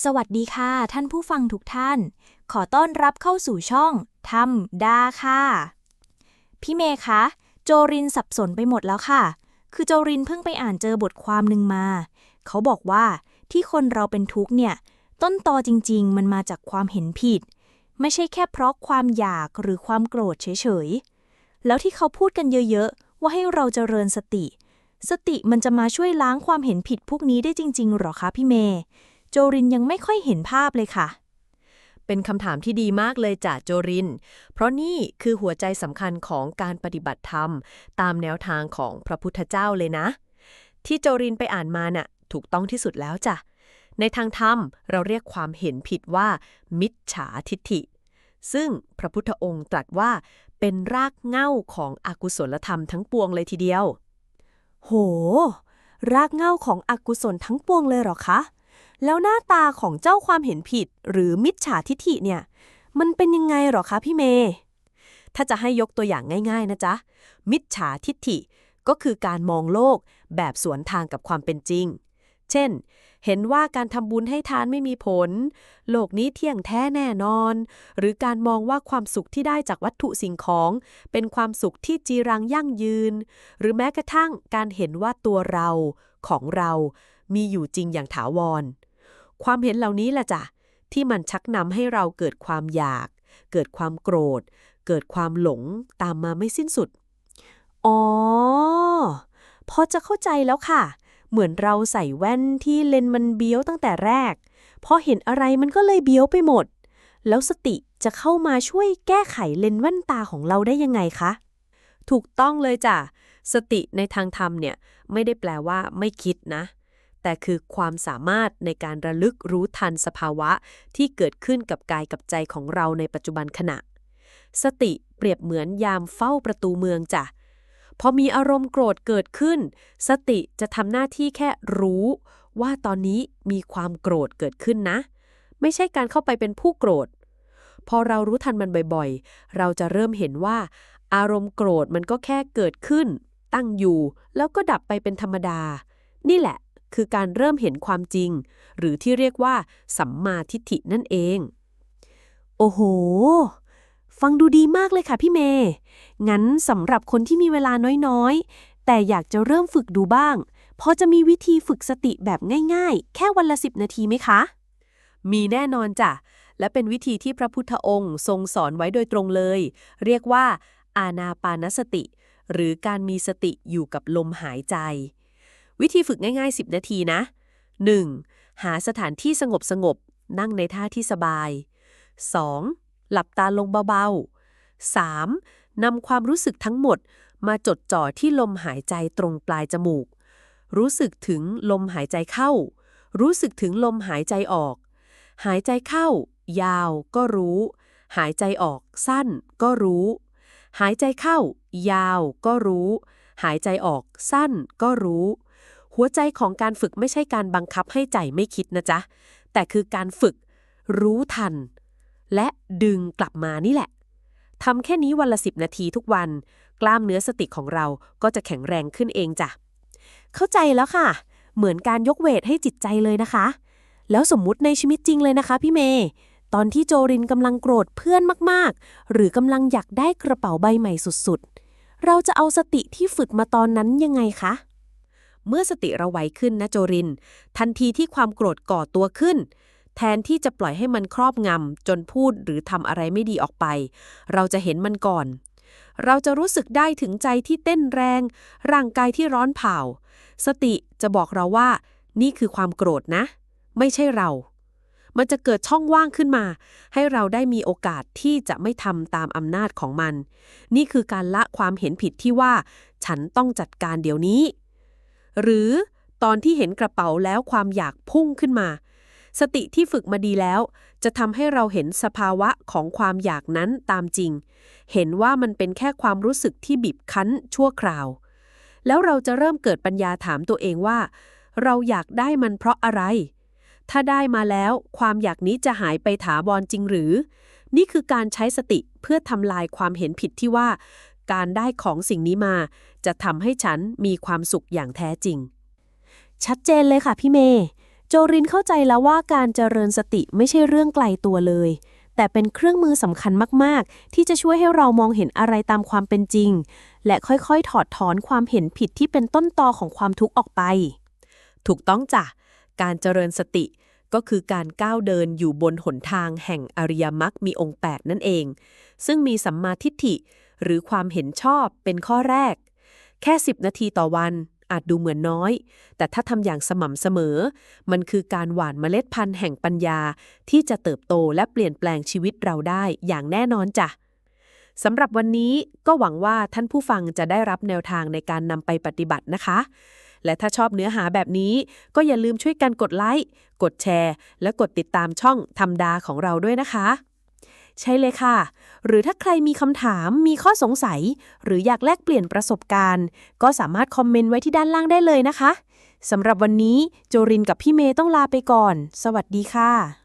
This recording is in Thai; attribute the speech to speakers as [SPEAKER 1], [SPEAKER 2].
[SPEAKER 1] สวัสดีค่ะ ท่านผู้ฟังทุกท่าน ขอต้อนรับเข้าสู่ช่องทำดาค่ะ พี่เมย์คะ โจรินสับสนไปหมดแล้วค่ะ คือโจรินเพิ่งไปอ่านเจอบทความหนึ่งมา เขาบอกว่าที่คนเราเป็นทุกข์เนี่ย ต้นตอจริง ๆ มันมาจากความเห็นผิด ไม่ใช่แค่เพราะความอยากหรือความโกรธเฉยๆ แล้วที่เขาพูดกันเยอะๆ ว่าให้เราเจริญสติ สติมันจะมาช่วยล้างความเห็นผิดพวกนี้ได้จริง ๆหรอคะพี่เมย์ โจรินยังไม่ค่อยเห็นภาพเลยค่ะ
[SPEAKER 2] เป็นคำถามที่ดีมากเลยจ่าโจริน เพราะนี่คือหัวใจสำคัญของการปฏิบัติธรรม ตามแนวทางของพระพุทธเจ้าเลยนะ ที่โจรินไปอ่านมาน่ะ ถูกต้องที่สุดแล้วจ้ะ ในทางธรรมเราเรียกความเห็นผิดว่า มิจฉาทิฏฐิ ซึ่งพระพุทธองค์ตรัสว่าเป็นรากเหง้าของอกุศลธรรมทั้งปวงเลยทีเดียว
[SPEAKER 3] โห รากเหง้าของอกุศลทั้งปวงเลยเหรอคะ แล้วหน้าตาของเจ้าความเห็นผิด หรือมิจฉาทิฐิเนี่ย มันเป็นยังไงหรอคะพี่เมย์
[SPEAKER 2] ถ้าจะให้ยกตัวอย่างง่ายๆนะจ๊ะ มิจฉาทิฏฐิ ก็คือการมองโลกแบบสวนทางกับความเป็นจริง เช่น เห็นว่าการทำบุญให้ทานไม่มีผล โลกนี้เที่ยงแท้แน่นอน หรือการมองว่าความสุขที่ได้จากวัตถุสิ่งของ เป็นความสุขที่จีรังยั่งยืน หรือแม้กระทั่งการเห็นว่าตัวเราของเรา มีอยู่จริงอย่างถาวร ความเห็นเหล่านี้แหละจ้ะที่มันชักนำให้เราเกิดความอยาก เกิดความโกรธ เกิดความหลงตามมาไม่สิ้นสุด
[SPEAKER 3] อ๋อ พอจะเข้าใจแล้วค่ะ เหมือนเราใส่แว่นที่เลนมันเบี้ยวตั้งแต่แรก พอเห็นอะไรมันก็เลยเบี้ยวไปหมด แล้วสติจะเข้ามาช่วยแก้ไขเลนแว่นตาของเราได้ยังไงคะ
[SPEAKER 2] ถูกต้องเลยจ้ะ สติในทางธรรมเนี่ยไม่ได้แปลว่าไม่คิดนะ แต่คือความสามารถในการระลึกรู้ทันสภาวะที่เกิดขึ้นกับกายกับใจของเราในปัจจุบันขณะ สติเปรียบเหมือนยามเฝ้าประตูเมืองจ้ะพอมีอารมณ์โกรธเกิดขึ้น สติจะทำหน้าที่แค่รู้ ว่าตอนนี้มีความโกรธเกิดขึ้นนะ ไม่ใช่การเข้าไปเป็นผู้โกรธ พอเรารู้ทันมันบ่อยๆ เราจะเริ่มเห็นว่า อารมณ์โกรธมันก็แค่เกิดขึ้น ตั้งอยู่ แล้วก็ดับไปเป็นธรรมดา นี่แหละ คือการเริ่มเห็นความจริง หรือที่เรียกว่า สัมมาทิฏฐินั่นเอง
[SPEAKER 3] โอ้โห ฟังดูดีมากเลยค่ะพี่เมย์งั้นสำหรับคนที่มีเวลาน้อยๆ แต่อยากจะเริ่มฝึกดูบ้าง พอจะมีวิธีฝึกสติแบบง่ายๆ แค่วันละสิบนาทีไหมคะ
[SPEAKER 2] มีแน่นอนจ้ะ และเป็นวิธีที่พระพุทธองค์ทรงสอนไว้โดยตรงเลย เรียกว่า อานาปานสติ หรือการมีสติอยู่กับลมหายใจ วิธีฝึกง่ายๆ 10 นาทีนะ 1. หาสถานที่สงบสงบๆนั่งในท่าที่สบาย 2. หลับตาลงเบาๆ 3. นำความรู้สึกทั้งหมด มาจดจ่อที่ลมหายใจตรงปลายจมูก รู้สึกถึงลมหายใจเข้า รู้สึกถึงลมหายใจออก หายใจเข้า ยาวก็รู้ หายใจออกสั้นก็รู้ หายใจเข้า ยาวก็รู้ หายใจออกสั้นก็รู้ หัวใจของการฝึกไม่ใช่การบังคับให้ใจไม่คิดนะจ๊ะ แต่คือการฝึก รู้ทัน และดึงกลับมานี่แหละทำแค่นี้วันละสิบนาทีทุกวัน กล้ามเนื้อสติของเราก็จะแข็งแรงขึ้นเองจ้ะ
[SPEAKER 3] เข้าใจแล้วค่ะ เหมือนการยกเวทให้จิตใจเลยนะคะ แล้วสมมุติในชีวิตจริงเลยนะคะพี่เมย์ตอนที่โจรินกำลังโกรธเพื่อนมากๆ หรือกำลังอยากได้กระเป๋าใบใหม่สุดๆ เราจะเอาสติที่ฝึกมาตอนนั้นยังไงคะ
[SPEAKER 2] เมื่อสติเราไวขึ้นนะโจริน ทันทีที่ความโกรธก่อตัวขึ้น แทนที่จะปล่อยให้มันครอบงำจนพูดหรือทำอะไรไม่ดีออกไป เราจะเห็นมันก่อน เราจะรู้สึกได้ถึงใจที่เต้นแรง ร่างกายที่ร้อนเผาสติจะบอกเราว่า นี่คือความโกรธนะ ไม่ใช่เรา มันจะเกิดช่องว่างขึ้นมา ให้เราได้มีโอกาสที่จะไม่ทำตามอำนาจของมัน นี่คือการละความเห็นผิดที่ว่า ฉันต้องจัดการเดี๋ยวนี้ หรือตอนที่เห็นกระเป๋าแล้วความอยากพุ่งขึ้นมา สติที่ฝึกมาดีแล้ว จะทำให้เราเห็นสภาวะของความอยากนั้นตามจริง เห็นว่ามันเป็นแค่ความรู้สึกที่บีบคั้นชั่วคราว แล้วเราจะเริ่มเกิดปัญญาถามตัวเองว่า เราอยากได้มันเพราะอะไร ถ้าได้มาแล้วความอยากนี้จะหายไปถาวรจริงหรือ นี่คือการใช้สติเพื่อทำลายความเห็นผิดที่ว่า การได้ของสิ่งนี้มา จะทำให้ฉันมีความสุขอย่างแท้จริง
[SPEAKER 3] ชัดเจนเลยค่ะพี่เมย์โโจรินเข้าใจแล้วว่าการเจริญสติไม่ใช่เรื่องไกลตัวเลย แต่เป็นเครื่องมือสำคัญมาก ๆ ที่จะช่วยให้เรามองเห็นอะไรตามความเป็นจริง และค่อยๆ ถอดถอนความเห็นผิดที่เป็นต้นตอของความทุกข์ออกไป
[SPEAKER 2] ถูกต้องจ้ะ การเจริญสติก็คือการก้าวเดินอยู่บนหนทางแห่งอริยมรรคมีองค์ 8 นั่นเอง ซึ่งมีสัมมาทิฏฐิ หรือความเห็นชอบเป็นข้อแรก แค่ 10 นาทีต่อวันอาจดูเหมือนน้อย แต่ถ้าทำอย่างสม่ำเสมอ มันคือการหว่านเมล็ดพันธุ์แห่งปัญญา ที่จะเติบโตและเปลี่ยนแปลงชีวิตเราได้อย่างแน่นอนจ้ะสำหรับวันนี้ก็หวังว่าท่านผู้ฟังจะได้รับแนวทางในการนำไปปฏิบัตินะคะ และถ้าชอบเนื้อหาแบบนี้ ก็อย่าลืมช่วยกันกดไลค์ กดแชร์ และกดติดตามช่องทำดาของเราด้วยนะคะ
[SPEAKER 3] ใช่เลยค่ะ หรือถ้าใครมีคำถาม มีข้อสงสัย หรืออยากแลกเปลี่ยนประสบการณ์ ก็สามารถคอมเมนต์ไว้ที่ด้านล่างได้เลยนะคะสำหรับวันนี้โจรินกับพี่เมย์ต้องลาไปก่อน สวัสดีค่ะ